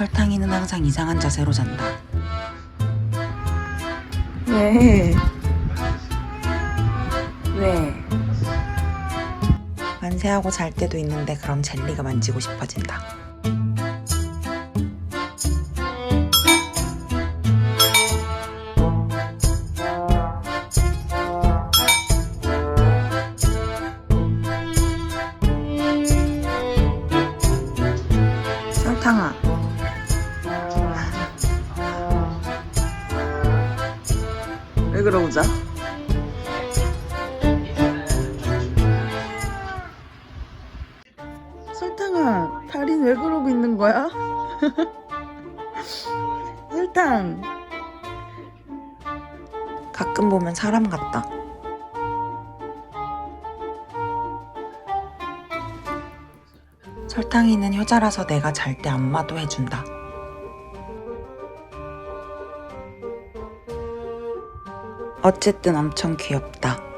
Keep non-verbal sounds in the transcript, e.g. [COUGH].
설탕이는 항상 이상한 자세로 잔다. 왜? 왜? 만세하고 잘 때도 있는데 그럼 젤리가 만지고 싶어진다. 설탕아. 왜 그러고자? 설탕아, 달인 왜 그러고 있는 거야? [LAUGHS] 설탕. 가끔 보면 사람 같다. 설탕이는 효자라서 내가 잘 때 안마도 해준다. 어쨌든 엄청 귀엽다.